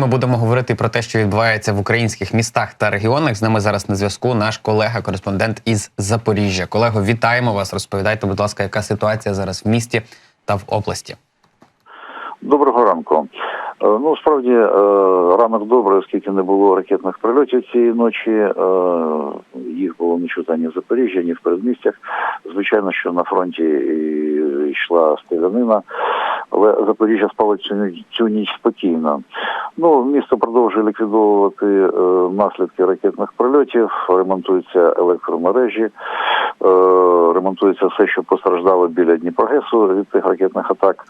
Ми будемо говорити про те, що відбувається в українських містах та регіонах. З нами зараз на зв'язку наш колега-кореспондент із Запоріжжя. Колего, вітаємо вас. Розповідайте, будь ласка, яка ситуація зараз в місті та в області. Доброго ранку. Е, Ну, справді, е, ранок добрий, оскільки не було ракетних прильотів цієї ночі. е, Їх було не чути ні в Запоріжжі, ні в передмістях. Звичайно, що на фронті йшла стрілянина, але Запоріжжя спало цю, ніч спокійно. Ну, місто продовжує ліквідовувати е, наслідки ракетних прильотів, ремонтуються електромережі, ремонтується все, що постраждало біля Дніпрогесу від тих ракетних атак.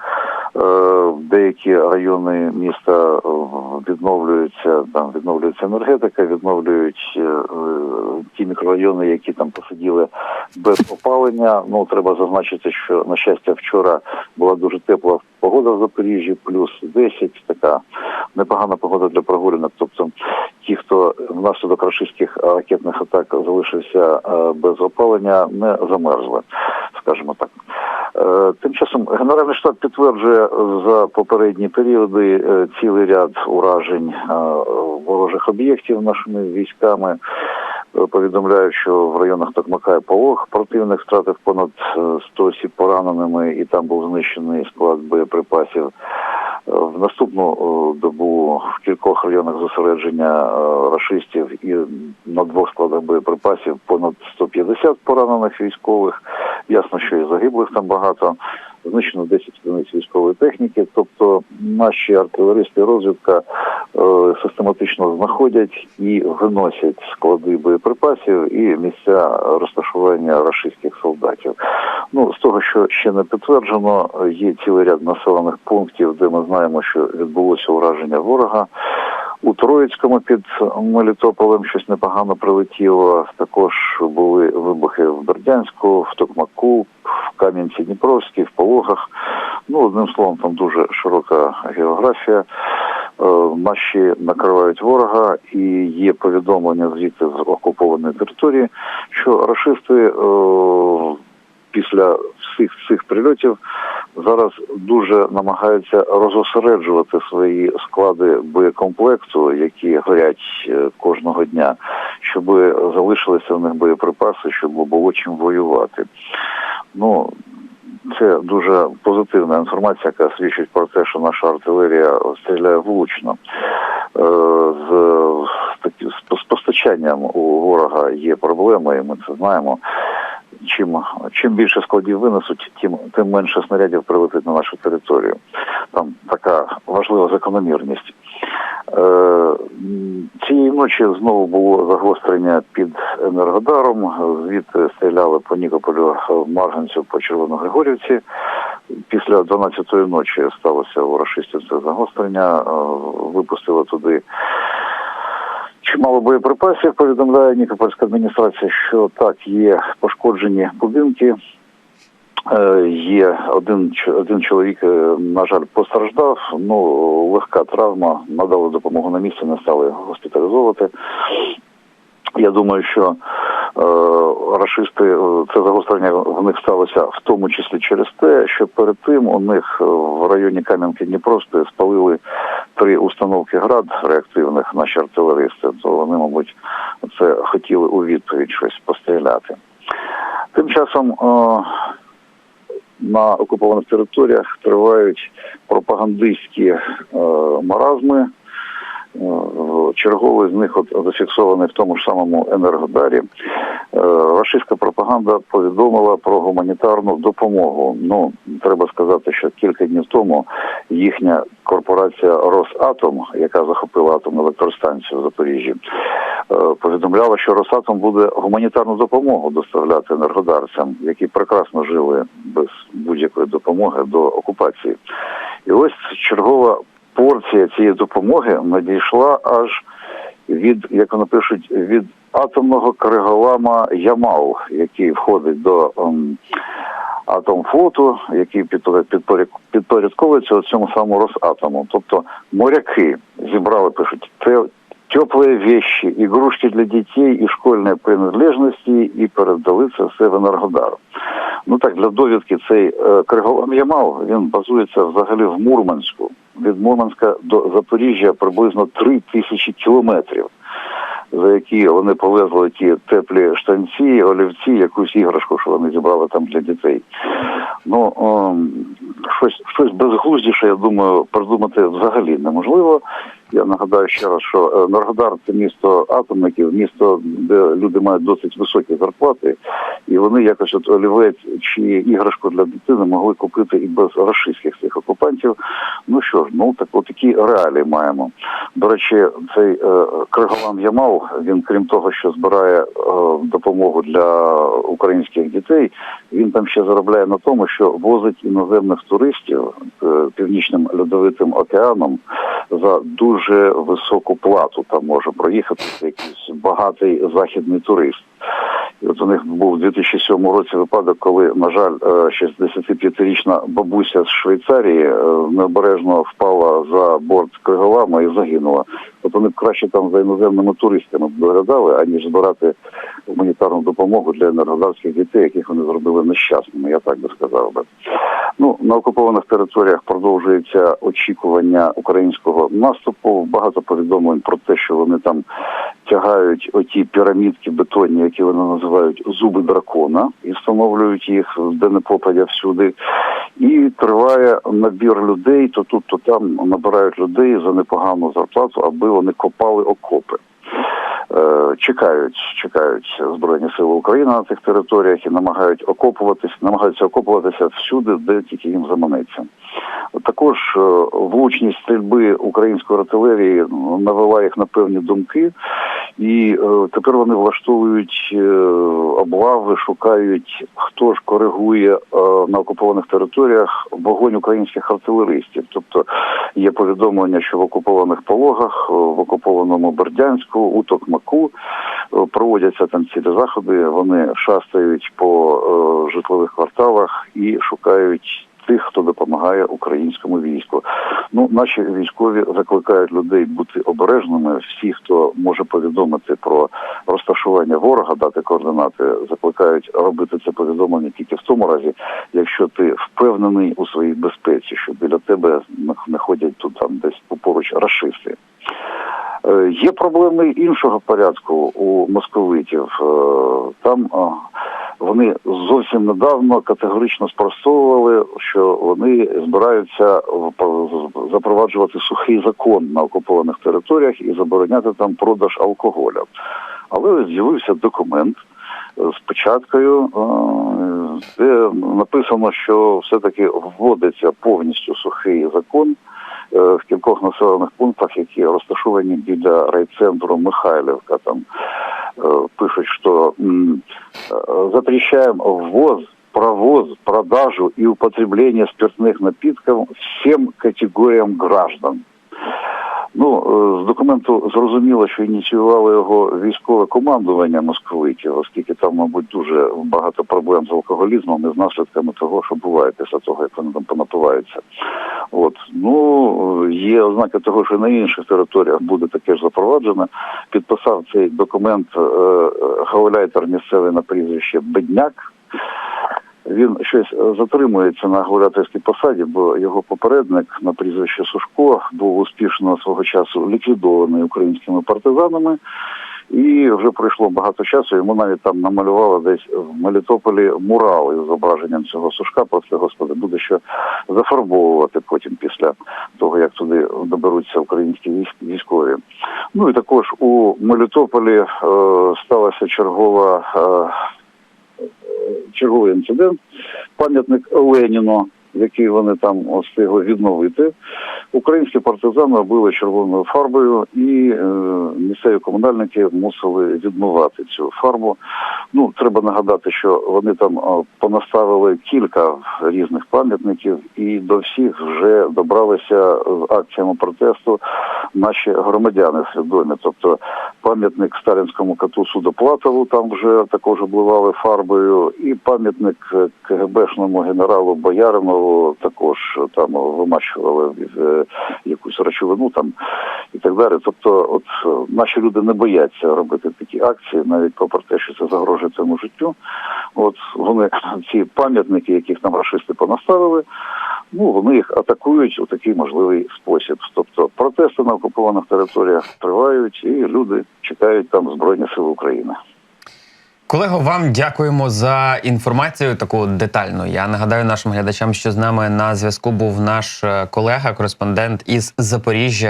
Е, Деякі райони міста е, відновлюються, там відновлюється енергетика, відновлюють е, е, ті мікрорайони, які там посиділи без опалення. Ну треба зазначити, що на щастя вчора була дуже тепла погода в Запоріжжі, плюс 10, така непогана погода для прогулянок. Тобто ті, хто внаслідок рашистських ракетних атак залишився е, без опалення, не замерзли, скажімо так. Е, Тим часом Генеральний штаб підтверджує за попередні періоди е, цілий ряд уражень е, ворожих об'єктів нашими військами. Е, Повідомляють, що в районах Токмака і Полог противник втратив понад е, 100 осіб пораненими, і там був знищений склад боєприпасів. В наступну е, добу в кількох районах зосередження е, рашистів і на двох складах боєприпасів понад 150 поранених військових. Ясно, що і загиблих там багато. Знищено 10 одиниць військової техніки. Тобто наші артилеристи розвідка е, систематично знаходять і виносять склади боєприпасів і місця розташування рашистських солдатів. Ну з того, що ще не підтверджено, є цілий ряд населених пунктів, де ми знаємо, що відбулося ураження ворога. У Троїцькому під Мелітополем щось непогано прилетіло. Також були вибухи в Бердянську, в Токмаку, в Кам'янці-Дніпровській, в Пологах. Ну, одним словом, там дуже широка географія. Е, Наші накривають ворога, і є повідомлення звідти з окупованої території, що рашисти е, після всіх цих прильотів зараз дуже намагаються розосереджувати свої склади боєкомплекту, які горять е, кожного дня, щоб залишилися в них боєприпаси, щоб було чим воювати. Ну це дуже позитивна інформація, яка свідчить про те, що наша артилерія стріляє влучно. Е, З, з постачанням у ворога є проблеми, і ми це знаємо. Чим, чим більше складів винесуть, тим, тим менше снарядів прилетить на нашу територію. Там така важлива закономірність. Е, цієї ночі знову було загострення під Енергодаром. Звідти стріляли по Нікополю, Марганцю, по Червоногригорівці. Після 12-ї ночі сталося у рашистів це загострення. Е, Випустили туди чимало боєприпасів. Повідомляє Нікопольська адміністрація, що так, є пошкоджені будинки. Е, Є один один чоловік, е, на жаль, постраждав. Ну легка травма. Надали допомогу на місці, не стали госпіталізовувати. Я думаю, що е, рашисти е, це загострення в них сталося в тому числі через те, що перед тим у них в районі Кам'янки Дніпровської спалили три установки град реактивних наші артилеристи. То вони, мабуть, це хотіли у відповідь щось постріляти. Тим часом е, на окупованих територіях тривають пропагандистські е, маразми. Е, Черговий з них зафіксований в тому ж самому енергодарі. Е, Рашистська пропаганда повідомила про гуманітарну допомогу. Ну треба сказати, що кілька днів тому їхня корпорація Росатом, яка захопила атомну електростанцію в Запоріжжі, е, повідомляла, що Росатом буде гуманітарну допомогу доставляти енергодарцям, які прекрасно жили без будь-якої допомоги до окупації. І ось чергова порція цієї допомоги надійшла аж від, як вони пишуть, від атомного криголама Ямал, який входить до ем, Атомфлоту, який підпоряд- підпоряд- підпорядковується цьому самому Росатому. Тобто моряки зібрали, пишуть, те, теплые вещи, игрушки для детей и школьные принадлежності і передали це все в Енергодар. Ну так, для довідки цей е, Криголам Ямал, він базується взагалі в Мурманську, від Мурманська до Запоріжжя приблизно 3 тисячі кілометрів, за які вони повезли ті теплі штанці, олівці, якусь іграшку, що вони зібрали там для дітей. Ну, ем, щось, щось безглуздіше, я думаю, придумати взагалі неможливо. Я нагадаю ще раз, що е, Енергодар це місто атомників, місто, де люди мають досить високі зарплати, і вони якось от олівець чи іграшку для дитини могли купити і без рашистських цих окупантів. Ну що ж, ну так от такі реалії маємо. До речі, цей е, Криголам Ямал, він крім того, що збирає е, допомогу для українських дітей, він там ще заробляє на тому, що возить іноземних туристів е, північним льодовитим океаном за дуже високу плату. Там може проїхати якийсь багатий західний турист. От у них був у 2007 році випадок, коли, на жаль, е, 65-річна бабуся з Швейцарії е, необережно впала за борт Криголама і загинула. От вони б краще там за іноземними туристами доглядали, аніж збирати гуманітарну допомогу для енергодарських дітей, яких вони зробили нещасними, я так би сказав би. Ну, на окупованих територіях продовжується очікування українського наступу. Багато повідомлень про те, що вони там тягають оті пірамідки бетонні, які вони називають зуби дракона, і встановлюють їх де не попадя всюди. І триває набір людей, то тут, то там набирають людей за непогану зарплату, аби вони копали окопи. Е, Чекають, чекають збройні сили України на цих територіях і намагають окопуватись, намагаються окопуватися всюди, де тільки їм заманеться. Також е, влучність стрільби української артилерії ну, навела їх на певні думки, і е, тепер вони влаштовують облави, шукають, хто ж коригує на окупованих територіях вогонь українських артилеристів. Тобто є повідомлення, що в окупованих пологах, в окупованому Бердянську, у Токмаку е, проводяться там цілі заходи. Вони шастають по е, житлових кварталах і шукають. Тих, хто допомагає українському війську, ну наші військові закликають людей бути обережними. Всі, хто може повідомити про розташування ворога, дати координати, закликають робити це повідомлення тільки в тому разі, якщо ти впевнений у своїй безпеці, що біля тебе не ходять тут там десь поруч рашисти. Е, Є проблеми іншого порядку у московитів. Е, Там е, вони зовсім недавно категорично спростовували, що вони збираються запроваджувати сухий закон на окупованих територіях і забороняти там продаж алкоголю. Але з'явився документ з печаткою, де написано, що все-таки вводиться повністю сухий закон в кількох населених пунктах, які розташовані біля райцентру Михайлівка. Там е, пишуть, що м, э, запрещаем ввоз, провоз, продажу и употребление спиртных напитков всем категоріям граждан. Ну, е, з документу зрозуміло, що ініціювало його військове командування московитів, оскільки там, мабуть, дуже багато проблем з алкоголізмом і з наслідками того, що буває після того, як вони там понапиваються. От ну є ознаки того, що на інших територіях буде таке ж запроваджено. Підписав цей документ е, е, гауляйтер місцевий на прізвище Бедняк. Він щось е, затримується на гауляйтерській посаді, бо його попередник на прізвище Сушко був успішно свого часу ліквідований українськими партизанами. І вже пройшло багато часу. Йому навіть там намалювали десь в Мелітополі мурал із зображенням цього сушка. Просто господи буде що зафарбовувати потім після того, як туди доберуться українські військ- військові. Ну і також у Мелітополі е, сталася чергова. Е, черговий інцидент, пам'ятник Леніну, який вони там встигли відновити. Українські партизани обили червоною фарбою, і е, місцеві комунальники мусили відмивати цю фарбу. Ну, треба нагадати, що вони там е, понаставили кілька різних пам'ятників, і до всіх вже добралися з акціями протесту наші громадяни свідомі. Тобто пам'ятник сталінському коту Судоплатову там вже також обливали фарбою, і пам'ятник е, КГБшному генералу Бояринову також там вимащували е, якусь речовину там і так далі. Тобто, от е, наші люди не бояться робити такі акції, навіть попри те, що це загрожує цьому життю. От вони ці пам'ятники, яких нам рашисти понаставили, ну вони їх атакують у такий можливий спосіб. Тобто протести на окупованих територіях тривають, і люди чекають там збройні сили України. Колего, вам дякуємо за інформацію таку детальну. Я нагадаю нашим глядачам, що з нами на зв'язку був наш е, колега, кореспондент із Запоріжжя